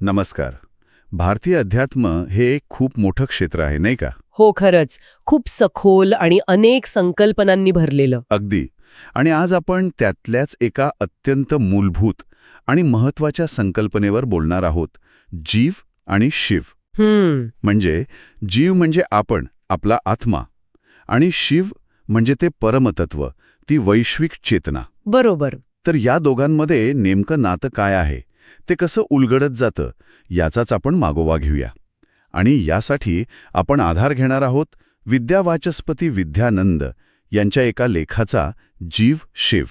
नमस्कार. भारतीय अध्यात्म हे एक खूप मोठं क्षेत्र आहे नाही का? हो खरंच. खूप सखोल आणि अनेक संकल्पनांनी भरलेलं. अगदी. आणि आज आपण त्यातल्याच एका अत्यंत मूलभूत आणि महत्त्वाच्या संकल्पनेवर बोलणार आहोत जीव आणि शिव. हम्म. म्हणजे जीव म्हणजे आपण आपला आत्मा. आणि शिव म्हणजे ते परमतत्व ती वैश्विक चेतना. बरोबर. तर या दोघांमध्ये नेमकं नातं काय आहे? ते कसं उलगडत जातं याचाच आपण मागोवा घेऊया. आणि यासाठी आपण आधार घेणार आहोत विद्यावाचस्पती विद्यानंद यांच्या एका लेखाचा जीव शिव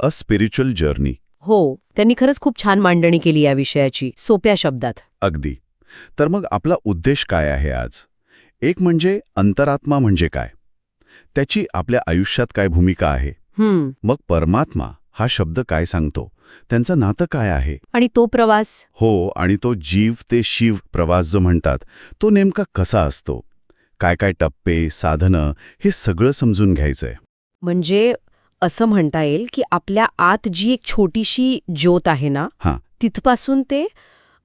अ स्पिरिच्युअल जर्नी हो त्यांनी खरंच खूप छान मांडणी केली या विषयाची सोप्या शब्दात. अगदी. तर मग आपला उद्देश काय आहे आज? एक म्हणजे अंतरात्मा म्हणजे काय? त्याची आपल्या आयुष्यात काय भूमिका आहे? मग परमात्मा हा शब्द काय सांगतो? त्यांचं नातं काय आहे? आणि तो प्रवास? हो आणि तो जीव ते शिव प्रवास जो म्हणतात तो नेमका कसा असतो? काय काय टप्पे साधनं हे सगळं समजून घ्यायचंय. म्हणजे असं म्हणता येईल की आपल्या आत जी एक छोटीशी ज्योत आहे ना हां. तिथपासून ते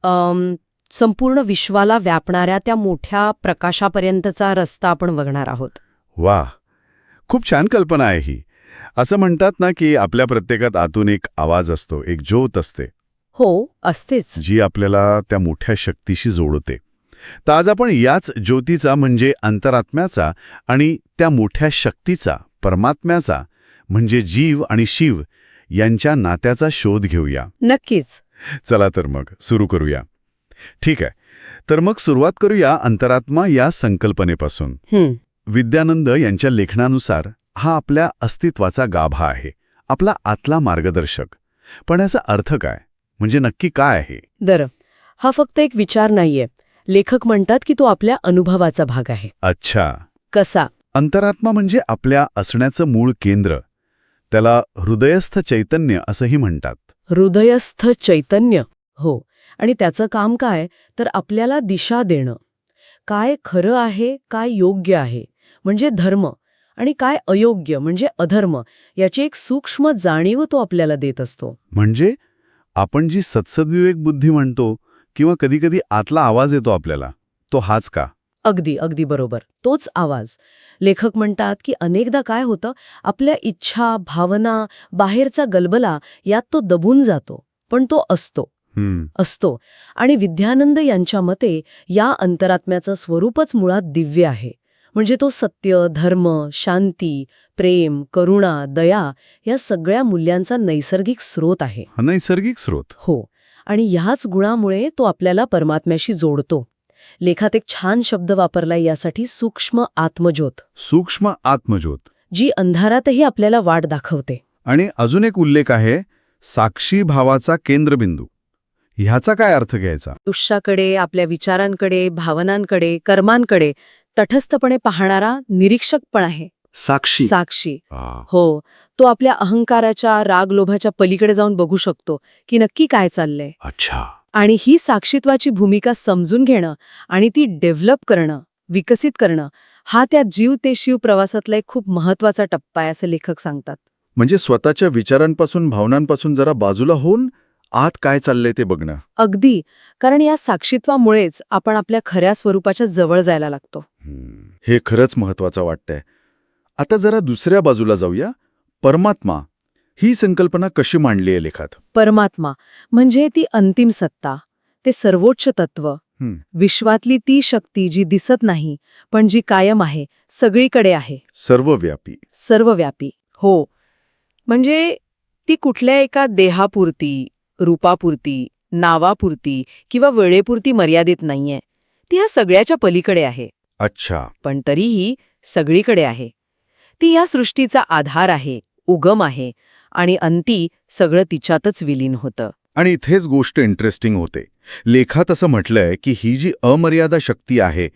अम, संपूर्ण विश्वाला व्यापणाऱ्या त्या मोठ्या प्रकाशापर्यंतचा रस्ता आपण बघणार आहोत. वा खूप छान कल्पना आहे ही. असं म्हणतात ना की आपल्या प्रत्येकात आतून एक आवाज असतो एक ज्योत असते. हो असतेच. जी आपल्याला त्या मोठ्या शक्तीशी जोडते. तर आज आपण याच ज्योतीचा म्हणजे अंतरात्म्याचा आणि त्या मोठ्या शक्तीचा परमात्म्याचा म्हणजे जीव आणि शिव यांच्या नात्याचा शोध घेऊया. नक्कीच. चला तर मग सुरू करूया. ठीक आहे. तर मग सुरुवात करूया अंतरात्मा या संकल्पनेपासून. विद्यानंद यांच्या लेखनानुसार हा आपल्या अस्तित्वाचा गाभा आहे. आपला आतला मार्गदर्शक. पण याचा अर्थ काय? म्हणजे नक्की काय आहे? दर. हा फक्त एक विचार नाहीये. लेखक म्हणतात की तो आपल्या अनुभवाचा भाग आहे. अच्छा. कसा? अंतरात्मा म्हणजे आपल्या असण्याचं मूळ केंद्र. त्याला हृदयस्थ चैतन्य असंही म्हणतात. हृदयस्थ चैतन्य. हो. आणि त्याचं काम काय? तर आपल्याला दिशा देणं. काय खरं आहे काय योग्य आहे. म्हणजे धर्म. आणि काय अयोग्य म्हणजे अधर्म याची एक सूक्ष्म जाणीव तो आपल्याला देत असतो. म्हणजे? आपण जी सत्सद्विवेक बुद्धी म्हणतो किंवा कधीकधी आतला आवाज येतो आपल्याला तो हाच का? अगदी अगदी बरोबर. तोच आवाज. लेखक म्हणतात की अनेकदा काय होतं आपल्या इच्छा भावना बाहेरचा गलबला यात तो दबून जातो पण तो असतो. असतो. आणि विद्यानंद यांच्या मते या अंतरात्म्याचं स्वरूपच मुळात दिव्य आहे. म्हणजे तो सत्य धर्म शांती प्रेम करुणा दया या सगळ्या मूल्यांचा नैसर्गिक स्रोत आहे. हा नैसर्गिक स्रोत. हो. आणि ह्याच गुणामुळे तो आपल्याला परमात्म्याशी जोडतो. लेखात एक छान शब्द वापरलाय यासाठी सूक्ष्म आत्मज्योत. सूक्ष्म आत्मज्योत. जी अंधारातही आपल्याला वाट दाखवते. आणि अजून एक उल्लेख आहे साक्षी भावाचा केंद्रबिंदू. ह्याचा काय अर्थ घ्यायचा? आयुष्याकडे आपल्या विचारांकडे भावनांकडे कर्मांकडे तटस्थपणे पाहणारा निरीक्षक पण आहे. साक्षी. साक्षी. हो. तो आपल्या अहंकाराच्या रागलोभाच्या पलीकडे जाऊन बघू शकतो की नक्की काय चाललंय. अच्छा. आणि ही साक्षीत्वाची भूमिका समजून घेणं आणि ती डेव्हलप करणं विकसित करणं हा त्या जीव ते शिव प्रवासातला एक खूप महत्त्वाचा टप्पा आहे असे लेखक सांगतात. म्हणजे स्वतःच्या विचारांपासून भावनांपासून जरा बाजूला होऊन आत काय चाललंय ते बघणं. अगदी. कारण या साक्षीत्वामुळेच आपण आपल्या खऱ्या स्वरूपाच्या जवळ जायला लागतो. हे खरंच महत्वाचं वाटतंय. आता जरा दुसऱ्या बाजूला जाऊया. परमात्मा ही संकल्पना कशी मांडली आहे लेखात? परमात्मा म्हणजे ती अंतिम सत्ता ते सर्वोच्च तत्व. विश्वातली ती शक्ती जी दिसत नाही पण जी कायम आहे सगळीकडे आहे. सर्वव्यापी. सर्वव्यापी. हो. म्हणजे ती कुठल्या एका देहापुरती रूपापुरती नावापुरती किंवा वेळेपुरती मर्यादित नाहीये. ती ह्या सगळ्याच्या पलीकडे आहे. अच्छा. पण तरीही सगळीकडे आहे. ती या सृष्टीचा आधार आहे उगम आहे आणि अंती सगळं तिच्यातच विलीन होतं. आणि इथेच गोष्ट इंटरेस्टिंग होते. लेखात असं म्हटलंय की ही जी अमर्यादा शक्ती आहे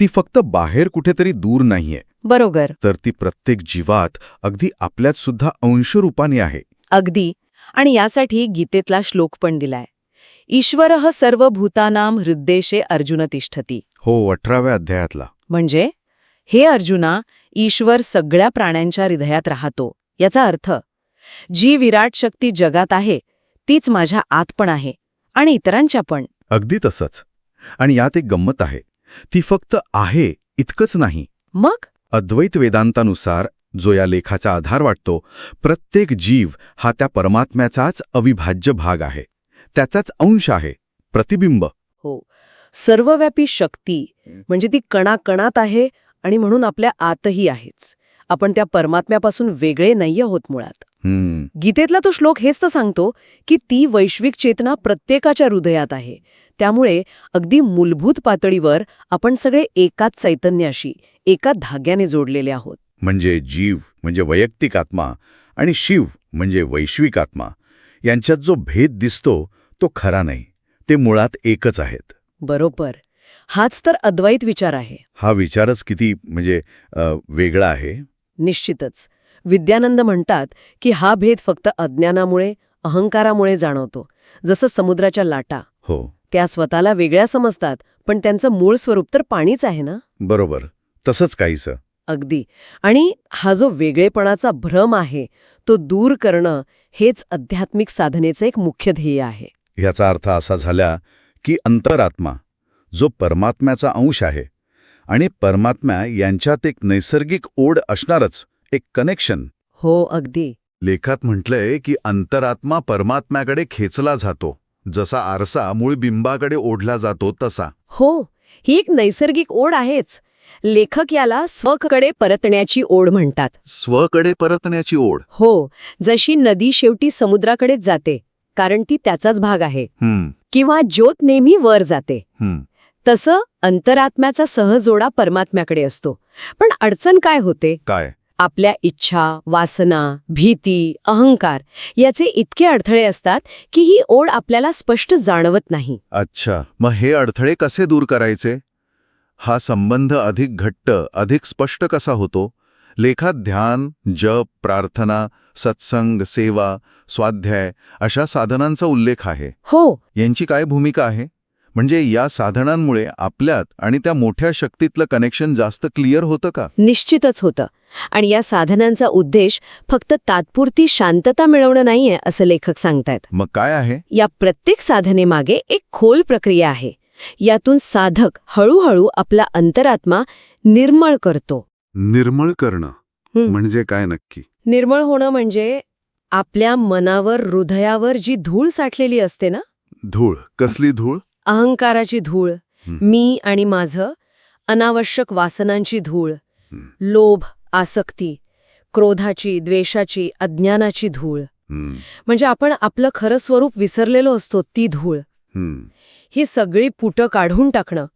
ती फक्त बाहेर कुठेतरी दूर नाहीये. बरोबर. तर ती प्रत्येक जीवात अगदी आपल्यात सुद्धा अंशरूपाने आहे. अगदी. आणि यासाठी गीतेतला श्लोक पण दिलाय. ईश्वर सर्व भूतानाम हृद्देशे अर्जुन तिष्ठती. हो अठराव्या अध्यायातला. म्हणजे हे अर्जुना ईश्वर सगळ्या प्राण्यांच्या हृदयात राहतो याचा अर्थ जी विराट शक्ती जगात आहे तीच माझ्या आत पण आहे आणि इतरांच्या पण. अगदी तसंच. आणि यात एक गंमत आहे. ती फक्त आहे इतकंच नाही. मग? अद्वैत वेदांतानुसार जो या लेखाचा आधार वाटतो प्रत्येक जीव हा त्या परमात्म्याचाच अविभाज्य भाग आहे. त्याचाच अंश आहे प्रतिबिंब. हो. सर्वव्यापी शक्ती म्हणजे ती कणाकणात आहे आणि म्हणून आपल्या आतही आहेच. आपण त्या परमात्म्यापासून वेगळे नाही आहोत मुळात. गीतेतला तो श्लोक हेच तर सांगतो की ती वैश्विक चेतना प्रत्येकाच्या हृदयात आहे. त्यामुळे अगदी मूलभूत पातळीवर आपण सगळे एकाच चैतन्याशी एका धाग्याने जोडलेले आहोत. म्हणजे जीव म्हणजे वैयक्तिक आत्मा आणि शिव म्हणजे वैश्विक आत्मा. यांच्यात जो भेद दिसतो तो खरा नाही. ते मुळात एकच आहेत. बरोबर. हाच तर अद्वैत विचार आहे. हा विचारच किती म्हणजे वेगळा आहे? निश्चितच. विद्यानंद म्हणतात की हा भेद फक्त अज्ञानामुळे अहंकारामुळे जाणवतो. जसं समुद्राच्या लाटा. हो. त्या स्वतःला वेगळ्या समजतात पण त्यांचं मूळ स्वरूप तर पाणीच आहे ना? बरोबर. तसंच काहीसं. अगदी. आणि हा जो वेगळेपणाचा भ्रम आहे तो दूर करणं हेच आध्यात्मिक साधनेचं एक मुख्य ध्येय आहे. ह्याचा अर्थ असा झाला की अंतरात्मा जो परमात्म्याचा अंश आहे आणि परमात्म्या यांच्यात एक नैसर्गिक ओढ असणारच एक कनेक्शन हो अगदी. लेखात म्हटलंय की अंतरात्मा परमात्म्याकडे खेचला जातो. जसा आरसा मूळ बिंबाकडे ओढला जातो तसा. हो ही एक नैसर्गिक ओढ आहेच. लेखक याला स्वकडे परतण्याची ओढ म्हणतात. स्वकडे परतण्याची ओढ. हो जशी नदी शेवटी समुद्राकडेच जाते कारण ती त्याचाच भाग आहे. किंवा ज्योत नेहमी वर जाते. तसं अंतरात्म्याचा सहजोडा परमात्म्याकडे असतो. पण अडचण काय होते? काय? आपल्या इच्छा वासना भीती अहंकार याचे इतके अडथळे असतात की ही ओढ आपल्याला स्पष्ट जाणवत नाही. अच्छा. मग हे अडथळे कसे दूर करायचे? हा संबंध अधिक घट्ट अधिक स्पष्ट कसा होतो? लेखात ध्यान जप प्रार्थना सत्संग सेवा स्वाध्याय अशा साधनांचा उल्लेख आहे. हो. यांची काय भूमिका आहे? म्हणजे या साधनांमुळे आपल्यात आणि त्या मोठ्या शक्तीतलं कनेक्शन जास्त क्लिअर होतं का? निश्चितच होतं. आणि या साधनांचा उद्देश फक्त तात्पुरती शांतता मिळवणं नाहीये असं लेखक सांगतायत. मग काय आहे? या प्रत्येक साधनेमागे एक खोल प्रक्रिया आहे. यातून साधक हळूहळू आपला अंतरात्मा निर्मळ करतो. निर्मळ करणं. म्हणजे काय नक्की? निर्मळ होणं म्हणजे आपल्या मनावर हृदयावर जी धूळ साठलेली असते ना? धूळ. कसली धूळ? अहंकाराची धूळ. मी आणि माझं अनावश्यक वासनांची धूळ. लोभ आसक्ती क्रोधाची द्वेषाची अज्ञानाची धूळ. म्हणजे आपण आपलं खरं स्वरूप विसरलेलो असतो ती धूळ. ही सगळी पुटं काढून टाकणं.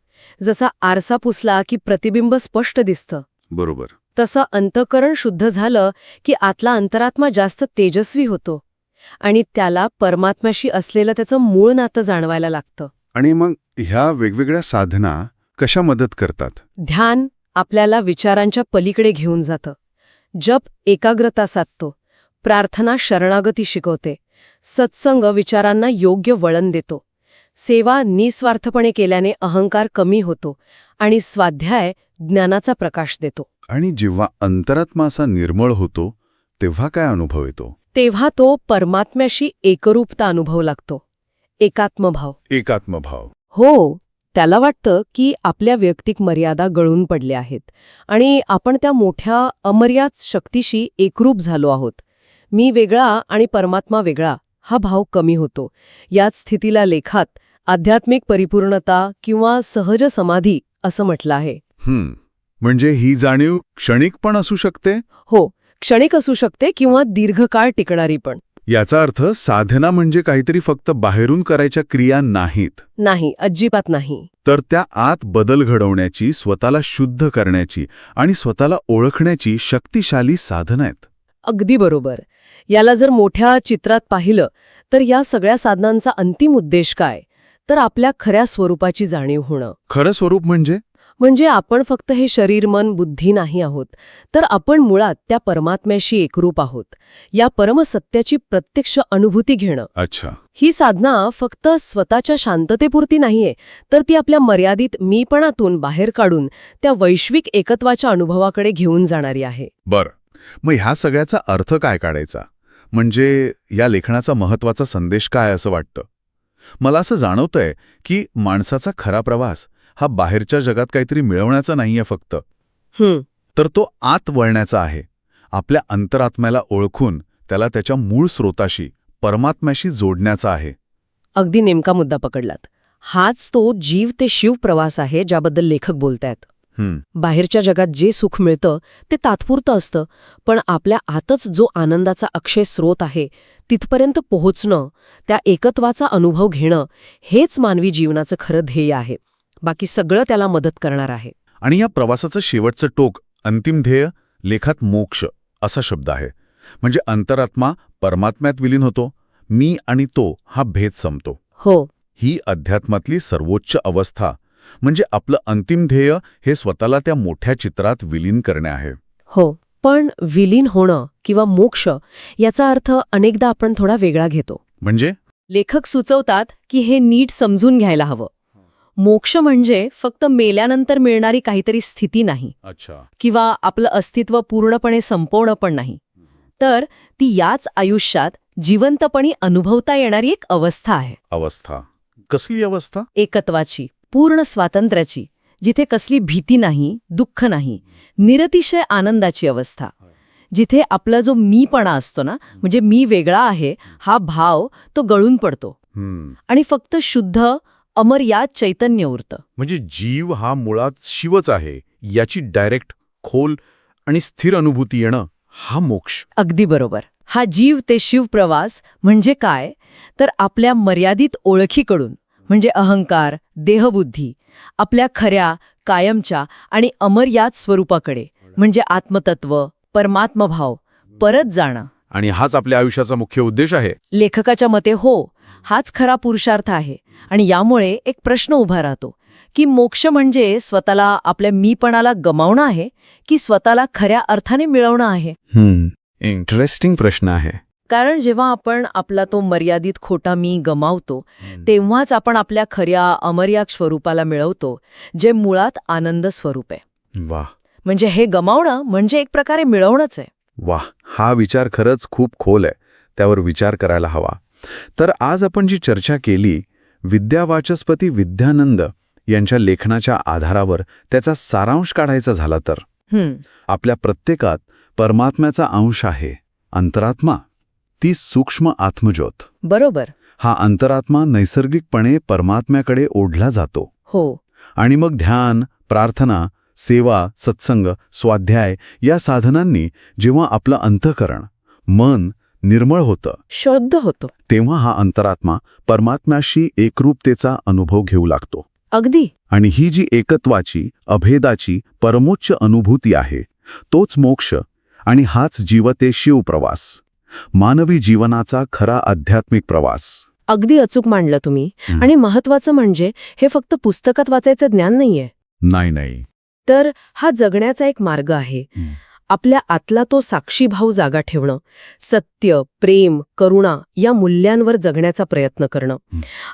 जसा आरसा पुसला की प्रतिबिंब स्पष्ट दिसतं. बरोबर. तसं अंतकरण शुद्ध झालं की आतला अंतरात्मा जास्त तेजस्वी होतो. आणि त्याला परमात्म्याशी असलेलं त्याचं मूळ नातं जाणवायला लागतं. आणि मग ह्या वेगवेगळ्या साधना कशा मदत करतात? ध्यान आपल्याला विचारांच्या पलीकडे घेऊन जातं. जप एकाग्रता साधतो. प्रार्थना शरणागती शिकवते. सत्संग विचारांना योग्य वळण देतो. सेवा निस्वार्थपणे केल्याने अहंकार कमी होतो आणि स्वाध्याय ज्ञानाचा प्रकाश देतो. आणि जेव्हा अंतरात्मा असा निर्मळ होतो तेव्हा काय अनुभव येतो? तेव्हा तो परमात्म्याशी एकरूपता अनुभव लागतो. एकात्मभाव. एकात्मभाव. हो त्याला वाटतं की आपल्या वैयक्तिक मर्यादा गळून पडल्या आहेत आणि आपण त्या मोठ्या अमर्याद शक्तीशी एकरूप झालो आहोत. मी वेगळा आणि परमात्मा वेगळा हा भाव कमी होतो. याच स्थितीला लेखात आध्यात्मिक परिपूर्णता किंवा सहज समाधी असं म्हटलं आहे. हम्म म्हणजे ही जाणीव क्षणिक पण असू शकते? हो क्षणिक असू शकते किंवा दीर्घकाळ टिकणारी पण. याचा अर्थ साधना म्हणजे काहीतरी फक्त बाहेरून करायच्या क्रिया नाहीत. नाही अजिबात नाही. तर त्या आत बदल घडवण्याची स्वतःला शुद्ध करण्याची आणि स्वतःला ओळखण्याची शक्तिशाली साधनं आहेत. अगदी बरोबर. याला जर मोठ्या चित्रात पाहिलं तर या सगळ्या साधनांचा अंतिम उद्देश काय? तर आपल्या खऱ्या स्वरूपाची जाणीव होणं. खरं स्वरूप म्हणजे? म्हणजे आपण फक्त हे शरीर मन बुद्धी नाही आहोत तर आपण मुळात त्या परमात्म्याशी एकरूप आहोत. या परमसत्याची प्रत्यक्ष अनुभूती घेणं. अच्छा. ही साधना फक्त स्वतःच्या शांततेपुरती नाहीये तर ती आपल्या मर्यादित मीपणातून बाहेर काढून त्या वैश्विक एकत्वाच्या अनुभवाकडे घेऊन जाणारी आहे. बरं. मग ह्या सगळ्याचा अर्थ काय काढायचा? म्हणजे या लेखनाचा महत्त्वाचा संदेश काय असं वाटतं? मला असं जाणवतंय की माणसाचा खरा प्रवास हा बाहेरच्या जगात काहीतरी मिळवण्याचा नाहीये फक्त. हं, तर तो आत वळण्याचा आहे. आपल्या अंतरात्म्याला ओळखून त्याला त्याच्या मूळ स्रोताशी परमात्म्याशी जोडण्याचा आहे. अगदी नेमका मुद्दा पकडलात. हाच तो जीव ते शिव प्रवास आहे ज्याबद्दल लेखक बोलतायत. बाहेरच्या जगात जे सुख मिळतं ते तात्पुरतं असतं. पण आपल्या आतच जो आनंदाचा अक्षय स्रोत आहे तिथपर्यंत पोहोचणं त्या एकत्वाचा अनुभव घेणं हेच मानवी जीवनाचं खरं ध्येय आहे. बाकी सगळं त्याला मदत करणार आहे. आणि या प्रवासाचं शेवटचं टोक अंतिम ध्येय लेखात मोक्ष असा शब्द आहे. म्हणजे अंतरात्मा परमात्म्यात विलीन होतो मी आणि तो हा भेद संपतो. हो. ही अध्यात्मातली सर्वोच्च अवस्था म्हणजे आपलं अंतिम ध्येय हे स्वतःला त्या मोठ्या चित्रात विलीन करणे आहे. हो पण विलीन होणं किंवा मोक्ष याचा अर्थ अनेकदा आपण थोडा वेगळा घेतो. म्हणजे? लेखक सुचवतात की हे नीट समजून घ्यायला हवं. मोक्ष म्हणजे फक्त मेल्यानंतर मिळणारी काहीतरी स्थिती नाही. अच्छा. किंवा आपलं अस्तित्व पूर्णपणे संपवणं पण नाही. तर ती याच आयुष्यात जिवंतपणी अनुभवता येणारी एक अवस्था आहे. अवस्था. कसली अवस्था? एकत्वाची. पूर्ण स्वातंत्र्याची जिथे कसली भीती नाही दुःख नाही निरतिशय आनंदाची अवस्था. जिथे आपला जो मीपणा असतो ना म्हणजे मी वेगळा आहे हा भाव तो गळून पडतो. आणि फक्त शुद्ध अमर्याद चैतन्य उरतं म्हणजे जीव हा मुळात शिवच आहे याची डायरेक्ट खोल आणि स्थिर अनुभूती येणं हा मोक्ष. अगदी बरोबर. हा जीव ते शिव प्रवास म्हणजे काय? तर आपल्या मर्यादित ओळखीकडून. म्हणजे अहंकार देहबुद्धी आपल्या खऱ्या कायमच्या आणि अमर्याद स्वरूपाकडे. म्हणजे आत्मतत्व परमात्मभाव परत जाणं. आणि हाच आपल्या आयुष्याचा मुख्य उद्देश आहे. लेखकाच्या मते हो हाच खरा पुरुषार्थ आहे. आणि यामुळे एक प्रश्न उभा राहतो की मोक्ष म्हणजे स्वतःला आपल्या मीपणाला गमावणं आहे की स्वतःला खऱ्या अर्थाने मिळवणं आहे? इंटरेस्टिंग प्रश्न आहे. कारण जेव्हा आपण आपला तो मर्यादित खोटा मी गमावतो तेव्हाच आपण आपल्या खऱ्या अमर्याद स्वरूपाला मिळवतो जे मुळात आनंद स्वरूप आहे. वा म्हणजे हे गमावणं म्हणजे एक प्रकारे मिळवणंच आहे. वा हा विचार खरंच खूप खोल आहे. त्यावर विचार करायला हवा. तर आज आपण जी चर्चा केली विद्यावाचस्पती विद्यानंद यांच्या लेखनाच्या आधारावर त्याचा सारांश काढायचा झाला तर. आपल्या प्रत्येकात परमात्म्याचा अंश आहे अंतरात्मा. ती सूक्ष्म आत्मज्योत. बरोबर. हा अंतरात्मा नैसर्गिकपणे परमात्म्याकडे ओढला जातो. हो. आणि मग ध्यान प्रार्थना सेवा सत्संग स्वाध्याय या साधनांनी जेव्हा आपलं अंतःकरण मन निर्मळ होतं शुद्ध होतो. तेव्हा हा अंतरात्मा परमात्म्याशी एकरूपतेचा अनुभव घेऊ लागतो. अगदी. आणि ही जी एकत्वाची अभेदाची परमोच्च अनुभूती आहे तोच मोक्ष आणि हाच जीवते शिव प्रवास मानवी जीवनाचा खरा आध्यात्मिक प्रवास. अगदी अचूक मांडलं तुम्ही. आणि महत्वाचं म्हणजे हे फक्त पुस्तकात वाचायचं ज्ञान नाहीये. नाही नाही. तर हा जगण्याचा एक मार्ग आहे. आपल्या आतला तो साक्षीभाव जागा ठेवणं सत्य प्रेम करुणा या मूल्यांवर जगण्याचा प्रयत्न करणं.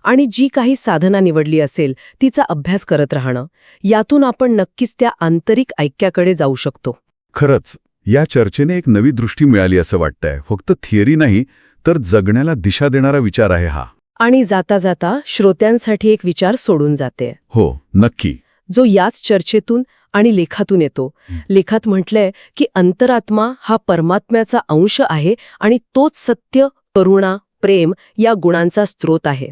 आणि जी काही साधना निवडली असेल तिचा अभ्यास करत राहणं. यातून आपण नक्कीच त्या आंतरिक ऐक्याकडे जाऊ शकतो. खरंच या चर्चेने एक नवी दृष्टी मिळाली असं वाटतंय. फक्त थिअरी नाही तर जगण्याला दिशा देणारा विचार आहे हा. आणि जाता जाता श्रोत्यांसाठी एक विचार सोडून जाते. हो नक्की. जो याच चर्चेतून आणि लेखातून येतो. लेखात म्हटलंय की अंतरात्मा हा परमात्म्याचा अंश आहे आणि तोच सत्य करुणा प्रेम या गुणांचा स्रोत आहे.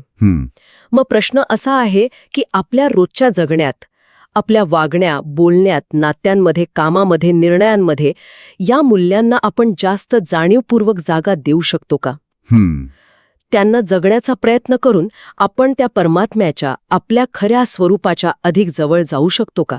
मग प्रश्न असा आहे की आपल्या रोजच्या जगण्यात आपल्या वागण्या बोलण्यात नात्यांमध्ये कामामध्ये निर्णयांमध्ये या मूल्यांना आपण जास्त जाणीवपूर्वक जागा देऊ शकतो का? त्यांना जगण्याचा प्रयत्न करून आपण त्या परमात्म्याच्या आपल्या खऱ्या स्वरूपाच्या अधिक जवळ जाऊ शकतो का?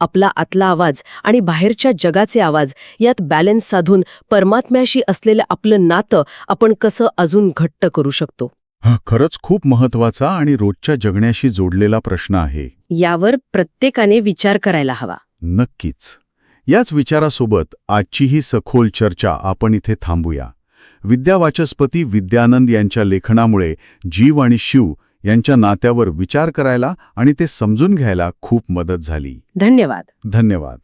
आपला आतला आवाज आणि बाहेरच्या जगाचे आवाज यात बॅलन्स साधून परमात्म्याशी असलेलं आपलं नातं आपण कसं अजून घट्ट करू शकतो? हा खरंच खूप महत्त्वाचा आणि रोजच्या जगण्याशी जोडलेला प्रश्न आहे. यावर प्रत्येकाने विचार करायला हवा. नक्कीच. याच विचारासोबत आजची ही सखोल चर्चा आपण इथे थांबूया. विद्यावाचस्पती विद्यानंद यांच्या लेखनामुळे जीव आणि शिव यांच्या नात्यावर विचार करायला आणि ते समजून घ्यायला खूप मदत झाली. धन्यवाद. धन्यवाद.